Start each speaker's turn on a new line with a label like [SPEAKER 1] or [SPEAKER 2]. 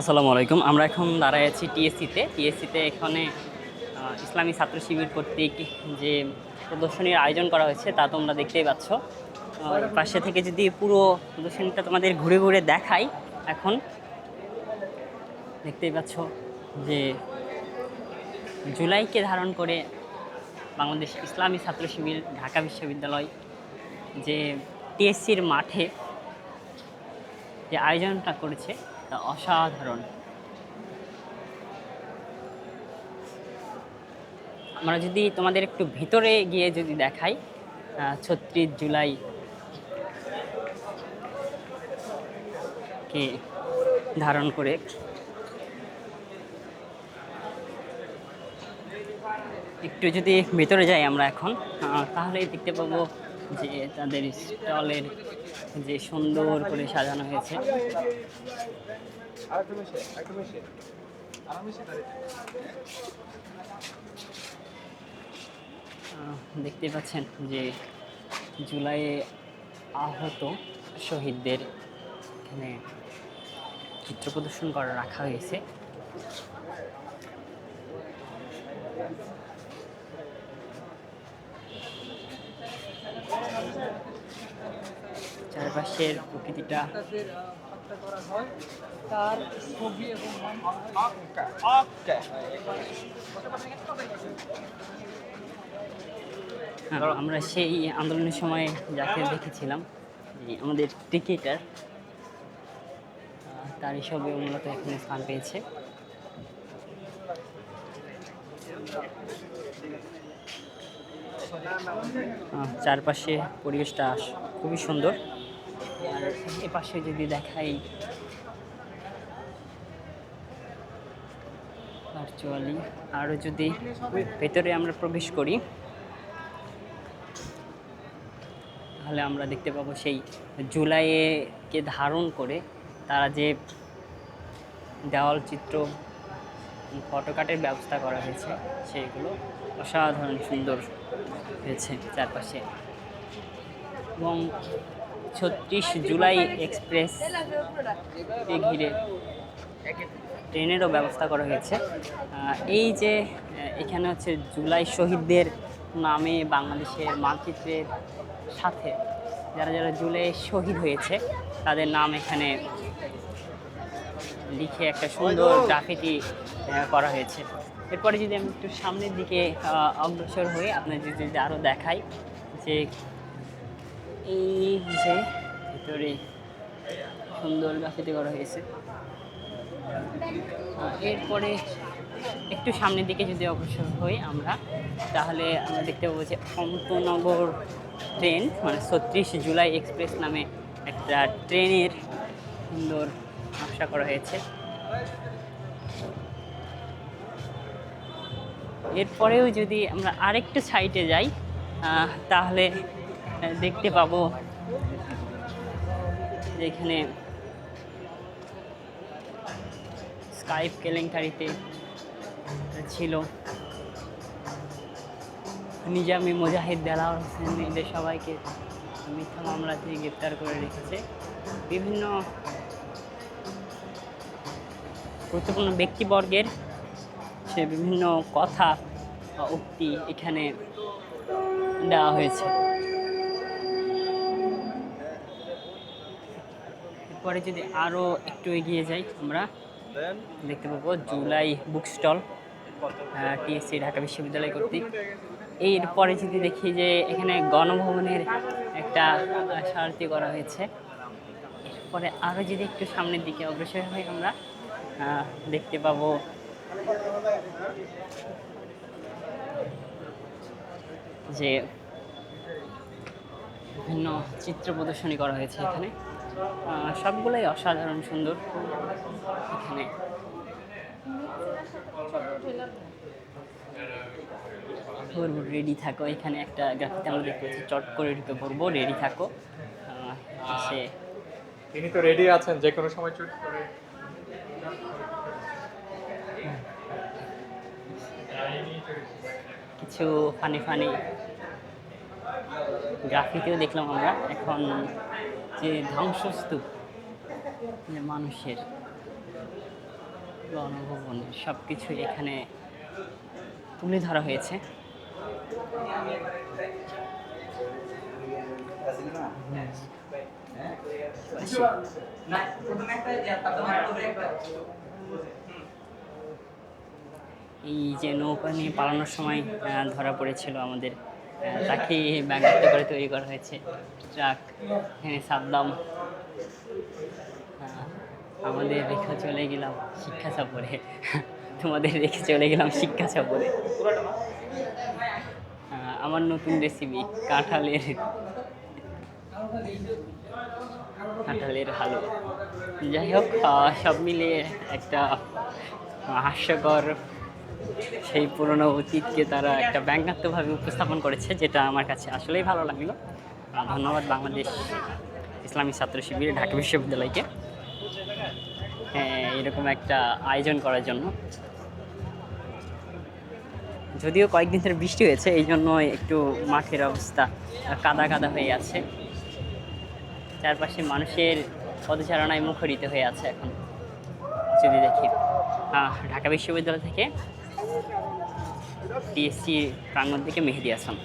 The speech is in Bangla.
[SPEAKER 1] আসসালামু আলাইকুম। আমরা এখন দাঁড়ায় আছি টিএসসিতে। টিএসসিতে এখানে ইসলামী ছাত্র শিবির কর্তৃক যে প্রদর্শনীর আয়োজন করা হয়েছে, তা তোমরা দেখতেই পাচ্ছ। পাশে থেকে যদি পুরো প্রদর্শনীটা তোমাদের ঘুরে ঘুরে দেখাই, এখন দেখতেই পাচ্ছ যে জুলাইকে ধারণ করে বাংলাদেশ ইসলামী ছাত্র শিবির, ঢাকা বিশ্ববিদ্যালয় যে টিএসসির মাঠে যে আয়োজনটা করেছে অসাধারণ। আমরা যদি তোমাদের একটু ভিতরে গিয়ে যদি দেখাই ছত্রিশ জুলাই। কে ধারণ করে? একটু যদি ভেতরে যাই আমরা এখন আহ, তাহলেই দেখতে পাবো যে তাদের স্টলের যে সুন্দর করে সাজানো হয়েছে। দেখতেই পাচ্ছেন যে জুলাইয়ে আহত শহীদদের এখানে চিত্র প্রদর্শন করা রাখা হয়েছে। চারপাশের প্রকৃতিটা
[SPEAKER 2] করা হয় তার ছবি এবং ওকে ওকে
[SPEAKER 1] আমরা সেই আন্দোলনের সময় যাকে দেখেছিলাম আমাদের ক্রিকেটার তার হিসাবে মূলত এখানে স্থান পেয়েছে। চারপাশে পরিবেশটা খুবই সুন্দর। আর এ পাশে যদি দেখাই ভার্চুয়ালি আরও যদি ভেতরে আমরা প্রবেশ করি, তাহলে আমরা দেখতে পাবো সেই জুলাইকে ধারণ করে তারা যে দেওয়াল চিত্র ফটোকাটের ব্যবস্থা করা হয়েছে, সেইগুলো অসাধারণ সুন্দর হয়েছে চারপাশে। এবং ছত্রিশ জুলাই এক্সপ্রেস ঘিরে ট্রেনেরও ব্যবস্থা করা হয়েছে। এই যে এখানে হচ্ছে জুলাই শহীদদের নামে বাংলাদেশের মানচিত্রের সাথে যারা যারা জুলাই শহীদ হয়েছে, তাদের নাম এখানে লিখে একটা সুন্দর গ্রাফিটি করা হয়েছে। এরপরে যদি আমি একটু সামনের দিকে অগ্রসর হয়ে আপনাদের যদি আরও দেখাই যে এই যে ভিতরে সুন্দর গ্রাফিতি করা হয়েছে। এরপরে একটু সামনের দিকে যদি অগ্রসর হই আমরা, তাহলে আমরা দেখতে পাবো যে অন্তনগর ট্রেন মানে ছত্রিশ জুলাই এক্সপ্রেস নামে একটা ট্রেনের সুন্দর নকশা করা হয়েছে। এরপরেও যদি আমরা আরেকটু সাইডে যাই তাহলে দেখতে পাবো যেখানে স্কাইপ কেলেঙ্কারিতে ছিল। নিজামি মুজাহিদ দেলাওয়ার হোসেন, এদের সবাইকে মিথ্যা মামলাতে গ্রেপ্তার করে রেখেছে। বিভিন্ন গুরুত্বপূর্ণ ব্যক্তিবর্গের সে বিভিন্ন কথা বা উক্তি এখানে দেওয়া হয়েছে। এরপরে যদি আরও একটু এগিয়ে যাই, আমরা দেখতে পাবো July book stall TSC Dhaka বিশ্ববিদ্যালয় কর্তৃক। এরপরে যদি দেখি যে এখানে গণভবনের একটা সারথি করা হয়েছে। এরপরে আরও যদি একটু সামনের দিকে অগ্রসর হই আমরা দেখতে পাবো। যে বিভিন্ন চিত্র প্রদর্শনী করা হয়েছে এখানে। সবগুলোই অসাধারণ সুন্দর। এখানে রেডি থাকো। এখানে একটা গ্রাফিতে আমরা দেখতে পাচ্ছি, চট করে ঢুকে পড়ব রেডি থাকো। এসে
[SPEAKER 2] তিনি তো রেডি আছেন যে কোনো সময় চট করে।
[SPEAKER 1] কিছু ফানি ফানি গ্রাফিতিও দেখলাম আমরা। এখন যে ধ্বংসস্তূপ, যে মানুষের গণভবন সব কিছু এখানে তুলে ধরা হয়েছে। এই যে নৌকা নিয়ে পালানোর সময় ধরা পড়েছিল আমাদের। তাকে ব্যঙ্গাত্ম করে তৈরি করা হয়েছে। ট্রাক এখানে সাদ্দাম। আমাদের রেখে চলে গেলাম শিক্ষা সফরে। তোমাদের রেখে চলে গেলাম শিক্ষা সফরে। আমার নতুন রেসিপি কাঁঠালের কাঁঠালের হালুয়া। যাই হোক সব মিলিয়ে একটা হাস্যকর সেই পুরনো অতীতকে তারা একটা ব্যঙ্গাত্মকভাবে উপস্থাপন করেছে যেটা আমার কাছে আসলেই ভালো লাগল। ধন্যবাদ বাংলাদেশ ইসলামী ছাত্র শিবির ঢাকা বিশ্ববিদ্যালয়কে। হ্যাঁ, এরকম একটা আয়োজন করার জন্য। যদিও কয়েকদিন ধরে বৃষ্টি হয়েছে এই জন্য একটু মাঠের অবস্থা কাদা কাদা হয়ে আছে। চারপাশে মানুষের পদচারণায় মুখরিত হয়ে আছে এখন। যদি দেখি ঢাকা বিশ্ববিদ্যালয় থেকে টিএসসি প্রাঙ্গণ থেকে মেহেদি হাসান